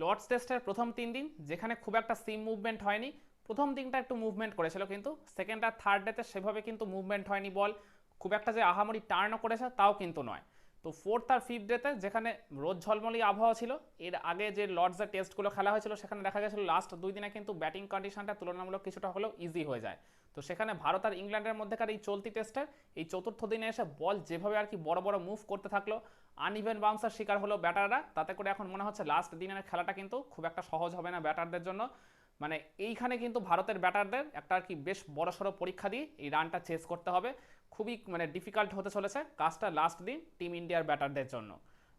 Lords টেস্টের প্রথম তিন দিন, যেখানে খুব একটা সিম মুভমেন্ট হয়নি। প্রথম দিনটা একটু মুভমেন্ট করেছিল কিন্তু সেকেন্ড আর থার্ড ডেতে সেভাবে কিন্তু মুভমেন্ট হয়নি বল। খুব একটা যে আহামরি টার্নও করেছে, তাও কিন্তু নয়। তো ফোর্থ আর ফিফথ ডেতে যেখানে রোদ ঝলমলি আবহাওয়া ছিল, এর আগে যে লর্ডসের টেস্টগুলো খেলা হয়েছিল, সেখানে দেখা গেছিল লাস্ট দুই দিনে কিন্তু ব্যাটিং কন্ডিশনটা তুলনামূলক কিছুটা হলেও ইজি হয়ে যায়। তো সেখানে ভারত আর ইংল্যান্ডের মধ্যেকার এই চলতি টেস্টের এই চতুর্থ দিনে এসে বল যেভাবে আর কি বড় বড় মুভ করতে থাকল আনইভেন বাউন্সার শিকার হলো ব্যাটাররা। তাতে করে এখন মনে হচ্ছে লাস্ট দিনের খেলাটা কিন্তু খুব একটা সহজ হবে না ব্যাটারদের জন্য। মানে এইখানে কিন্তু ভারতের ব্যাটারদের একটা আর কি বেশ বড়সড় পরীক্ষা দিয়ে এই রানটা চেস করতে হবে। খুবই মানে ডিফিকাল্ট হতে চলেছে কাজটা লাস্ট দিন টিম ইন্ডিয়ার ব্যাটারদের জন্য।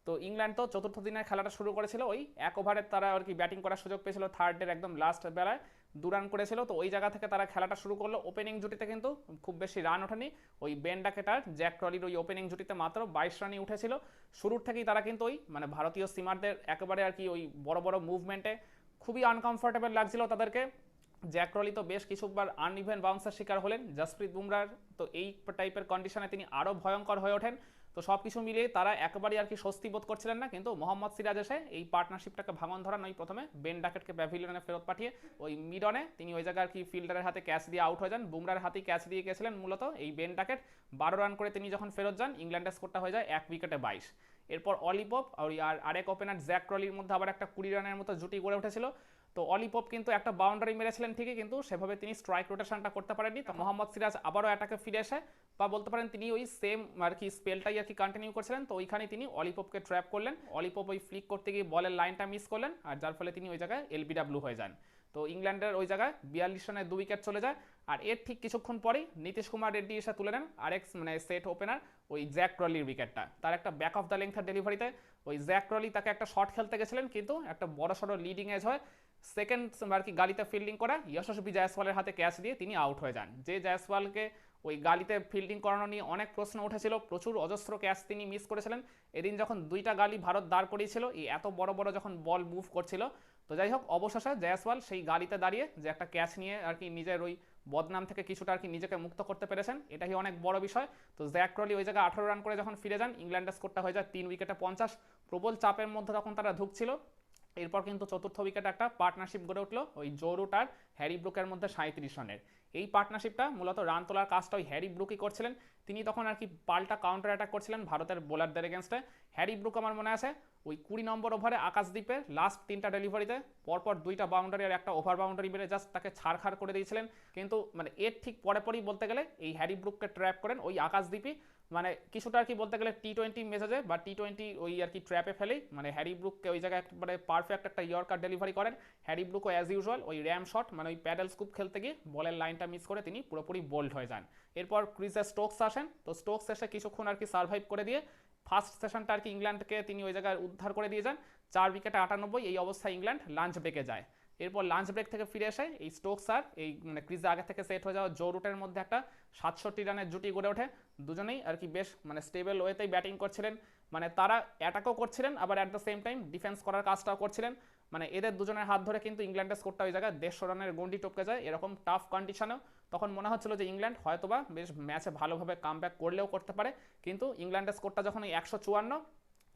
তো ইংল্যান্ড তো চতুর্থ দিনের খেলাটা শুরু করেছিল, ওই এক ওভারের তারা আর কি ব্যাটিং করার সুযোগ পেয়েছিল থার্ডের একদম লাস্ট বেলায়। দু রান করেছিল, তো ওই জায়গা থেকে তারা খেলাটা শুরু করল। ওপেনিং জুটিতে কিন্তু খুব বেশি রান ওঠেনি। ওই বেন ডাকেটার জ্যাক ট্রলির ওই ওপেনিং জুটিতে মাত্র বাইশ রানই উঠেছিল। শুরুর থেকেই তারা কিন্তু ওই মানে ভারতীয় সিমারদের একেবারে আর কি ওই বড় বড় মুভমেন্টে খুবই আনকমফোর্টেবল লাগছিল তাদেরকে। জ্যাক রলি তো বেশ কিছুবার আনইভেন বাউন্সার শিকার হলেন। জসপ্রীত বুমরার তো এই টাইপের কন্ডিশনে তিনি আরও ভয়ঙ্কর হয়ে ওঠেন। তো সব কিছু মিলিয়ে তারা একবারই আর কি স্বস্তি বোধ করছিলেন না, কিন্তু মোহাম্মদ সিরাজ এসে এই পার্টনারশিপটাকে ভাঙন ধরান ওই প্রথমে বেন ডাকেটকে প্যাভিলিয়নে ফেরত পাঠিয়ে ওই মিডনে তিনি ওই জায়গায় আর কি ফিল্ডারের হাতে ক্যাচ দিয়ে আউট হয়ে যান। বুমরার হাতেই ক্যাচ দিয়ে গেছিলেন মূলত এই বেন ডাকেট বারো রান করে তিনি যখন ফেরত যান, ইংল্যান্ডের স্কোরটা হয়ে যায় এক উইকেটে বাইশ। এরপর অলিপপ আর আরেক ওপেনার জ্যাক ক্রলির মধ্যে আবার একটা কুড়ি রানের মতো জুটি গড়ে উঠেছিল। তো অলিপপ কিন্তু একটা বাউন্ডারি মেরেছিলেন ঠিকই, কিন্তু সেভাবে তিনি স্ট্রাইক রোটেশনটা করতে পারেননি। তো মোহাম্মদ সিরাজ আবারও অ্যাটাকে ফিরে এসে বা বলতে পারেন তিনি ওই সেম আর কি স্পেলটাই আর কি কন্টিনিউ করছিলেন, তো ওইখানে তিনি অলিপপকে ট্র্যাপ করলেন। অলিপপ ওই ফ্লিক করতে গিয়ে বলের লাইনটা মিস করলেন, আর যার ফলে তিনি ওই জায়গায় এলবিডাব্লিউ হয়ে যান। তো ইংল্যান্ডের ওই জায়গায় বিয়াল্লিশ রানে দু উইকেট চলে যায়, আর এর ঠিক কিছুক্ষণ পরেই নীতিশ কুমার রেড্ডি এসে তুলে নেন আরেক মানে সেট ওপেনার ওই জ্যাক ক্রলির উইকেটটা তার একটা ব্যাক অফ দ্য লেংথের ডেলিভারিতে ওই জ্যাক ক্রলি তাকে একটা শট খেলতে গেছিলেন, কিন্তু একটা বড় সড়ো লিডিং এজ হয়। সেকেন্ড আর কি গালিতে ফিল্ডিং করা যশস্বী জয়সওয়ালের হাতে ক্যাচ দিয়ে তিনি আউট হয়ে যান। যে জয়সওয়ালকে ওই গালিতে ফিল্ডিং করানো নিয়ে অনেক প্রশ্ন উঠেছিল। প্রচুর অজস্র ক্যাচ তিনি মিস করেছিলেন। এদিন যখন দুইটা গালি ভারত দাঁড় করিয়েছিল, এই এত বড় বড় যখন বল মুভ করছিল। তো যাই হোক, অবশেষে জয়সওয়াল সেই গালিতে দাঁড়িয়ে যে একটা ক্যাচ নিয়ে আর কি নিজের ওই বদনাম থেকে কিছুটা আর কি নিজেকে মুক্ত করতে পেরেছেন, এটাই অনেক বড় বিষয়। তো জ্যাক ক্রলি ওই জায়গায় আঠারো রান করে যখন ফিরে যান ইংল্যান্ডের স্কোরটা হয়ে যায় তিন উইকেটে পঞ্চাশ। প্রবল চাপের মধ্যে তখন তারা ঢুকছিল এরপর কিন্তু চতুর্থ উইকেটে একটা পার্টনারশিপ গড়ে উঠল ওই জোরুট আর হ্যারি ব্রুকের মধ্যে সাঁত্রিশ রানের। এই পার্টনারশিপটা মূলত রান তোলার কাজটা ওই হ্যারি ব্রুকই করছিলেন। তিনি তখন আর কি পাল্টা কাউন্টার অ্যাটাক করছিলেন ভারতের বোলারদের এগেনস্টে হ্যারি ব্রুক আমার মনে আছে, ওই কুড়ি নম্বর ওভারে আকাশদ্বীপের লাস্ট তিনটা ডেলিভারিতে পরপর দুইটা বাউন্ডারি আর একটা ওভার বাউন্ডারি মেরে জাস্ট তাকে ছাড়খাড় করে দিয়েছিলেন। কিন্তু মানে এর ঠিক পরে পরেই বলতে গেলে এই হ্যারি ব্রুককে ট্র্যাপ করেন ওই আকাশদ্বীপই মানে কিছুটা আর কি বলতে গেলে টি টোয়েন্টি মেসেজে বা টি টোয়েন্টি ওই আর কি ট্র্যাপে ফেলেই। মানে হ্যারি ব্রুককে ওই জায়গায় মানে পারফেক্ট একটা ইয়র্কার ডেলিভারি করেন। হ্যারি ব্রুকও অ্যাজ ইউজুয়াল ওই র্যাম শট মানে ওই প্যাডেল স্কুপ খেলতে গিয়ে বলের লাইনটা মিস করে তিনি পুরোপুরি বোল্ড হয়ে যান। এরপর ক্রিজে স্টোকস আসেন। তো স্টোকস এসে কিছুক্ষণ আর কি সার্ভাইভ করে দিয়ে ফার্স্ট সেশনটা আর কি ইংল্যান্ডকে তিনি ওই জায়গায় উদ্ধার করে দিয়ে যান। চার উইকেটে আটানব্বই, এই অবস্থায় ইংল্যান্ড লাঞ্চ ব্রেকে যায়। এরপর লাঞ্চ ব্রেক থেকে ফিরে এসে এই স্টোকস আর এই মানে ক্রিজে আগে থেকে সেট হয়ে যাওয়া জো রুটের মধ্যে একটা সাতষট্টি রানের জুটি গড়ে ওঠে। দুজনেই আর কি বেশ মানে স্টেবল ওয়েতেই ব্যাটিং করছিলেন। মানে তারা অ্যাটাকও করছিলেন, আবার at the same time defence করার কাজটাও করছিলেন। মানে এদের দুজনের হাত ধরে কিন্তু ইংল্যান্ডের স্কোরটা ওই জায়গায় দেড়শো রানের গন্ডি টপকে যায়, এরকম টাফ কন্ডিশনেও তখন মনে হচ্ছিল যে ইংল্যান্ড হয়তোবা বেশ ম্যাচে ভালোভাবে কাম করলেও করতে পারে, কিন্তু ইংল্যান্ডের স্কোরটা যখন ওই একশো চুয়ান্ন,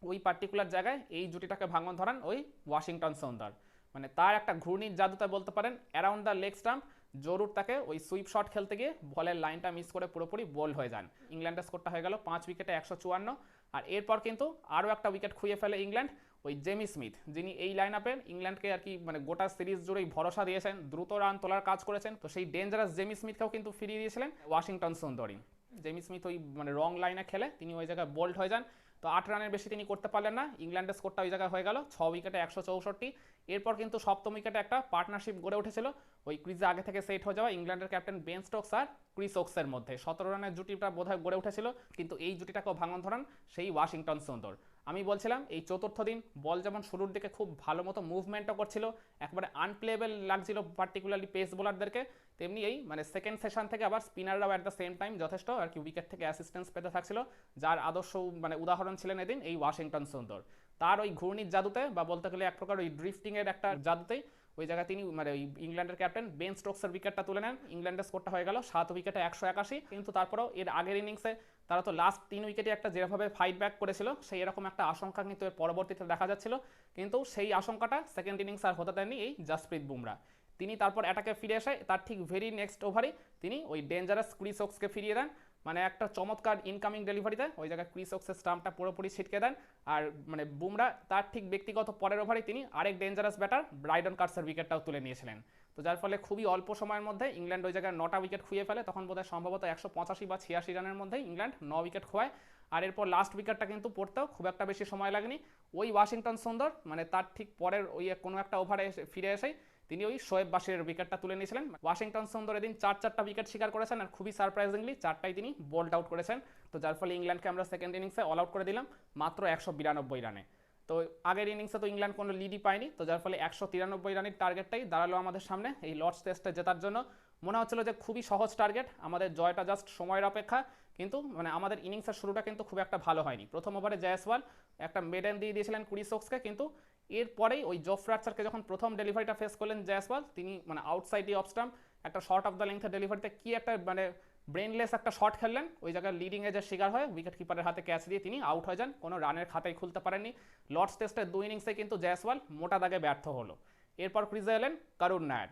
ওই পার্টিকুলার জায়গায় এই জুটিটাকে ভাঙন ধরান ওই ওয়াশিংটন সৌন্দর মানে তার একটা ঘূর্ণির জাদুতে বলতে পারেন অ্যারাউন্ড দ্য লেগ স্টাম্প জরুর তাকে ওই সুইপ শট খেলতে গিয়ে বলের লাইনটা মিস করে পুরোপুরি বোল্ড হয়ে যান। ইংল্যান্ডের স্কোরটা হয়ে গেল পাঁচ উইকেটে একশো চুয়ান্ন। আর এরপর কিন্তু আরও একটা উইকেট খুঁয়ে ফেলে ইংল্যান্ড, ওই জেমি স্মিথ, যিনি এই লাইন আপের ইংল্যান্ডকে আর কি মানে গোটা সিরিজ জুড়েই ভরসা দিয়েছেন, দ্রুত রান তোলার কাজ করেছেন। তো সেই ডেঞ্জারাস জেমি স্মিথকেও কিন্তু ফিরিয়ে দিয়েছিলেন ওয়াশিংটন সুন্দরী। জেমি স্মিথ ওই মানে রং লাইনে খেলে, তিনি ওই জায়গায় বোল্ড হয়ে যান। তো আট রানের বেশি তিনি করতে পারলেন না। ইংল্যান্ডের স্কোরটা ওই জায়গায় হয়ে গেল, ছ উইকেটে একশো চৌষট্টি। এরপর কিন্তু সপ্তম উইকেটে একটা পার্টনারশিপ গড়ে উঠেছিল। ওই ক্রিজে আগে থেকে সেট হয়ে যাওয়া ইংল্যান্ডের ক্যাপ্টেন বেন স্টোকস আর ক্রিস ওক্সের মধ্যে। সতেরো রানের জুটিটা বোধহয় গড়ে উঠেছিল, কিন্তু এই জুটিটাকেও ভাঙন ধরান সেই ওয়াশিংটন সুন্দর। আমি বলছিলাম, এই চতুর্থ দিন বল যেমন শুরুর দিকে খুব ভালো মতো মুভমেন্টও করছিল, একবারে আনপ্লেয়েবল লাগছিল পার্টিকুলারলি পেস বোলারদেরকে তেমনি এই মানে সেকেন্ড সেশন থেকে আবার স্পিনাররাও অ্যাট দ্য সেম টাইম যথেষ্ট আর কি উইকেট থেকে অ্যাসিস্ট্যান্স পেতে থাকছিল, যার আদর্শ মানে উদাহরণ ছিলেন এদিন এই ওয়াশিংটন সুন্দর। তার ওই ঘূর্ণির জাদুতে বা বলতে গেলে এক প্রকার ওই ড্রিফটিংয়ের একটা জাদুতেই ওই জায়গায় তিনি মানে ওই ইংল্যান্ডের ক্যাপ্টেন বেন স্টোকসের উইকেটটা তুলে নেন, ইংল্যান্ডের স্কোরটা হয়ে গেল সাত উইকেটে একশো একাশি, কিন্তু তারপরেও এর আগের ইনিংসে তারা তো লাস্ট তিন উইকেটে একটা যেভাবে ফাইট ব্যাক করেছিল, সেই এরকম একটা আশঙ্কা কিন্তু এর পরবর্তীতে দেখা যাচ্ছিল। কিন্তু সেই আশঙ্কাটা সেকেন্ড ইনিংস আর হতে দেননি এই জাসপ্রীত বুমরা তিনি তারপর অ্যাটাকে ফিরে এসে তার ঠিক ভেরি নেক্সট ওভারেই তিনি ওই ডেঞ্জারাস ক্রিস ওক্সকে ফিরিয়ে দেন। মানে একটা চমৎকার ইনকামিং ডেলিভারিতে ওই জায়গায় ক্রিস ওক্সের স্টাম্পটা পুরোপুরি ছিটকে দেন। আর মানে বুমরা তার ঠিক ব্যক্তিগত পরের ওভারেই তিনি আরেক ডেঞ্জারাস ব্যাটার ব্রাইডন কার্সের উইকেটটাও তুলে নিয়েছিলেন। তো যার ফলে খুবই অল্প সময়ের মধ্যে ইংল্যান্ড ওই জায়গায় নটা উইকেট খুঁয়ে ফেলে। তখন বোধহয় সম্ভবত একশো পঁচাশি বা ছিয়াশি রানের মধ্যে ইংল্যান্ড ন উইকেট খোয়ায়। আর এরপর লাস্ট উইকেটটা কিন্তু পড়তেও খুব একটা বেশি সময় লাগেনি। ওই ওয়াশিংটন সুন্দর মানে তার ঠিক পরের ওই কোনো একটা ওভারে ফিরে এসেই তিনি ওই শোয়েব বাসিরের উইকেটটা তুলে নিয়েছিলেন। ওয়াশিংটন সুন্দর এদিন চার চারটা উইকেট শিকার করেছেন আর খুবই সারপ্রাইজিংলি চারটাই তিনি বোল্ড আউট করেছেন। তো যার ফলে ইংল্যান্ডকে আমরা সেকেন্ড ইনিংসে অল আউট করে দিলাম, মাত্র একশো বিরানব্বই রানে। তো আগের ইনিংসে তো ইংল্যান্ড কোনো লিডই পায়নি, তো যার ফলে একশো তিরানব্বই রানের টার্গেটটাই দাঁড়াল আমাদের সামনে এই লর্ডস টেস্টে জেতার জন্য। মনে হচ্ছিল যে খুবই সহজ টার্গেট আমাদের জয়টা জাস্ট সময়ের অপেক্ষা, কিন্তু মানে আমাদের ইনিংসের শুরুটা কিন্তু খুব একটা ভালো হয়নি। প্রথম ওভারে জয়সওয়াল একটা মেডেন দিয়ে দিয়েছিলেন কুড়ি সোক্সকে কিন্তু এরপরেই ওই জফ রাচারকে যখন প্রথম ডেলিভারিটা ফেস করলেন জয়সওয়াল তিনি মানে আউটসাইড দি অফ স্টাম্প একটা শর্ট অফ দ্য লেন্থের ডেলিভারিতে কী একটা মানে ব্রেনলেস একটা শট খেললেন। ওই জায়গায় লিডিং এজের শিকার হয় উইকেট কিপারের হাতে ক্যাচ দিয়ে তিনি আউট হয়ে যান। কোনো রানের খাতায় খুলতে পারেননি। লর্ডস টেস্টের দুই ইনিংসে কিন্তু জয়সওয়াল মোটা দাগে ব্যর্থ হলো। এরপর ক্রিজে এলেন করুণ নায়ার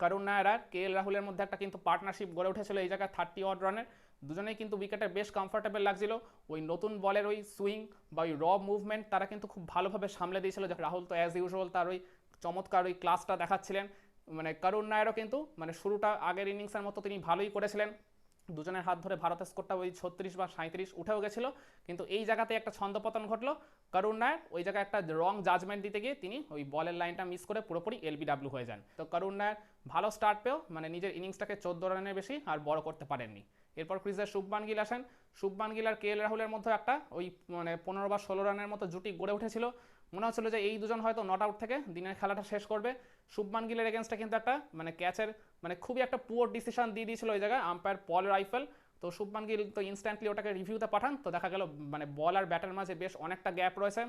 করুণ নায়ার আর কে এল রাহুলের মধ্যে একটা কিন্তু পার্টনারশিপ গড়ে উঠেছিল এই জায়গায় থার্টি অড রানের দুজনেই কিন্তু উইকেটে বেশ কমফোর্টেবল লাগছিল। ওই নতুন বলের ওই সুইং বা ওই র মুভমেন্ট তারা কিন্তু খুব ভালোভাবে সামলে দিয়েছিল। রাহুল তো অ্যাজ ইউজুয়াল তার ওই চমৎকার ওই ক্লাসটা দেখাচ্ছিলেন। মানে করুণ নায়ারও কিন্তু মানে শুরুটা আগের ইনিংসের মতো তিনি ভালোই করেছিলেন। দুজনের হাত ধরে ভারতের স্কোরটা ওই ছত্রিশ বা সাঁত্রিশ উঠেও গেছিল। কিন্তু এই জায়গাতে একটা ছন্দপতন ঘটলো। করুণ নায়ার ওই জায়গায় একটা রং জাজমেন্ট দিতে গিয়ে তিনি ওই বলের লাইনটা মিস করে পুরোপুরি এলবিডাব্লিউ হয়ে যান। তো করুণ নায়ার ভালো স্টার্ট পেয়েও মানে নিজের ইনিংসটাকে চোদ্দ রানের বেশি আর বড় করতে পারেননি। এরপর ক্রিজে শুভমান গিল আসেন। শুভমান গিল আর কে এল রাহুলের মধ্যে একটা ওই মানে পনেরো বা ষোলো রানের মতো জুটি গড়ে উঠেছিল। মনে হচ্ছিল যে এই দুজন হয়তো নট আউট থেকে দিনের খেলাটা শেষ করবে। শুভমান গিলের এগেনস্টে কিন্তু একটা মানে ক্যাচের মানে খুবই একটা পুয়ার ডিসিশন দিয়ে দিয়েছিল ওই জায়গায় আম্পায়ার পল রাইফেল তো শুভমান গিল তো ইনস্ট্যান্টলি ওটাকে রিভিউতে পাঠান। তো দেখা গেল মানে বল আর ব্যাটার মাঝে বেশ অনেকটা গ্যাপ রয়েছে।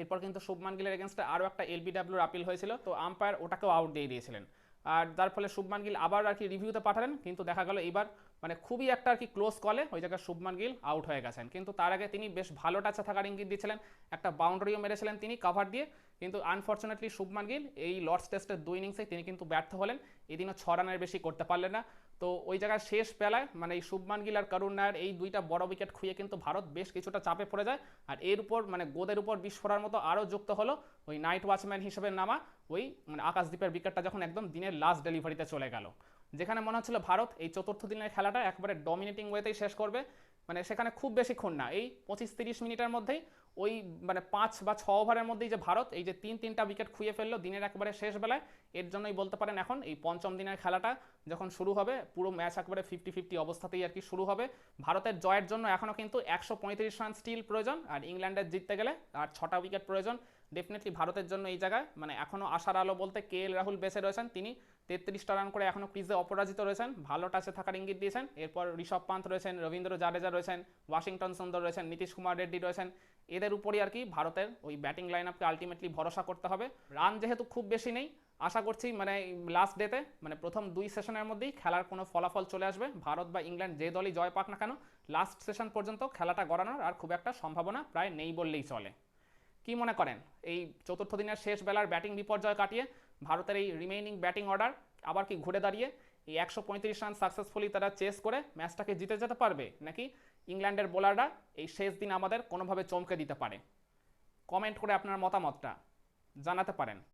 এরপর কিন্তু শুভমান গিলের এগেনস্টে আরও একটা এলবিডাব্লিউর আপিল হয়েছিল। তো আম্পায়ার ওটাকেও আউট দিয়ে দিয়েছিলেন। আর যার ফলে শুভমান গিল আবার আর কি রিভিউতে পাঠালেন, কিন্তু দেখা গেল এবার মানে খুবই একটা আর কি ক্লোজ কলে ওই জায়গায় শুভমান গিল আউট হয়ে গেছেন। কিন্তু তার আগে তিনি বেশ ভালো টাচে থাকার ইঙ্গিত দিয়েছিলেন একটা বাউন্ডারিও মেরেছিলেন তিনি কাভার দিয়ে, কিন্তু আনফর্চুনেটলি শুভমান গিল এই লর্ডস টেস্টের দুই ইনিংসে তিনি কিন্তু ব্যর্থ হলেন, এদিনও ছ রানের বেশি করতে পারলেন না। তো ওই জায়গায় শেষ বেলায় মানে এই শুভমান গিল আর করুণ নায়ার এই দুইটা বড় উইকেট খুঁয়ে কিন্তু ভারত বেশ কিছুটা চাপে পড়ে যায়। আর এর উপর মানে গোদের উপর বিস্ফোরার মতো আরও যুক্ত হলো ওই নাইট ওয়াচম্যান হিসেবে নামা ওই মানে আকাশদ্বীপের উইকেটটা যখন একদম দিনের লাস্ট ডেলিভারিতে চলে গেল। যেখানে মনে হচ্ছিল ভারত এই চতুর্থ দিনের খেলাটা একবারে ডমিনেটিং ওয়েতেই শেষ করবে। মানে সেখানে খুব বেশিক্ষণ না। এই পঁচিশ তিরিশ মিনিটের মধ্যেই ওই মানে পাঁচ বা ছ ওভারের মধ্যেই যে ভারত, এই যে তিন তিনটা উইকেট খুঁয়ে ফেলল দিনের একবারে শেষ বেলায়, এর জন্যই বলতে পারেন এখন এই পঞ্চম দিনের খেলাটা যখন শুরু হবে, পুরো ম্যাচ একবারে ফিফটি ফিফটি অবস্থাতেই আর কি শুরু হবে। ভারতের জয়ের জন্য এখনও কিন্তু একশো পঁয়ত্রিশ রান স্টিল প্রয়োজন, আর ইংল্যান্ডের জিততে গেলে আর ছটা উইকেট প্রয়োজন। ডেফিনেটলি ভারতের জন্য এই জায়গায় মানে এখনও আশার আলো বলতে কে এল রাহুল বেঁচে রয়েছেন, তিনি তেত্রিশটা রান করে এখনও ক্রিজে অপরাজিত রয়েছেন, ভালো টাচে থাকার ইঙ্গিত দিয়েছেন, এরপর ঋষভ পান্ত রয়েছেন, রবীন্দ্র জাডেজা রয়েছেন, ওয়াশিংটন সুন্দর রয়েছেন, নীতিশ কুমার রেড্ডি রয়েছেন, এদের উপরই আর কি ভারতের ওই ব্যাটিং লাইন আপকে আলটিমেটলি ভরসা করতে হবে। রান যেহেতু খুব বেশি নেই, আশা করছি মানে লাস্ট ডেতে মানে প্রথম দুই সেশনের মধ্যেই খেলার কোনো ফলাফল চলে আসবে, ভারত বা ইংল্যান্ড যে দলই জয় পাক না কেন লাস্ট সেশন পর্যন্ত খেলাটা গড়ানোর আর খুব একটা সম্ভাবনা প্রায় নেই বললেই চলে। কি মনে করেন? এই চতুর্থ দিনের শেষ বেলার ব্যাটিং বিপর্যয় কাটিয়ে ভারতের এই রিমেইনিং ব্যাটিং অর্ডার আবার কি ঘুরে দাঁড়িয়ে এই একশো পঁয়ত্রিশ রান সাকসেসফুলি তারা চেস করে ম্যাচটাকে জিতে যেতে পারবে? নাকি ইংল্যান্ডের বোলাররা এই শেষ দিন আমাদের কোনোভাবে চমকে দিতে পারে? কমেন্ট করে আপনার মতামতটা জানাতে পারেন।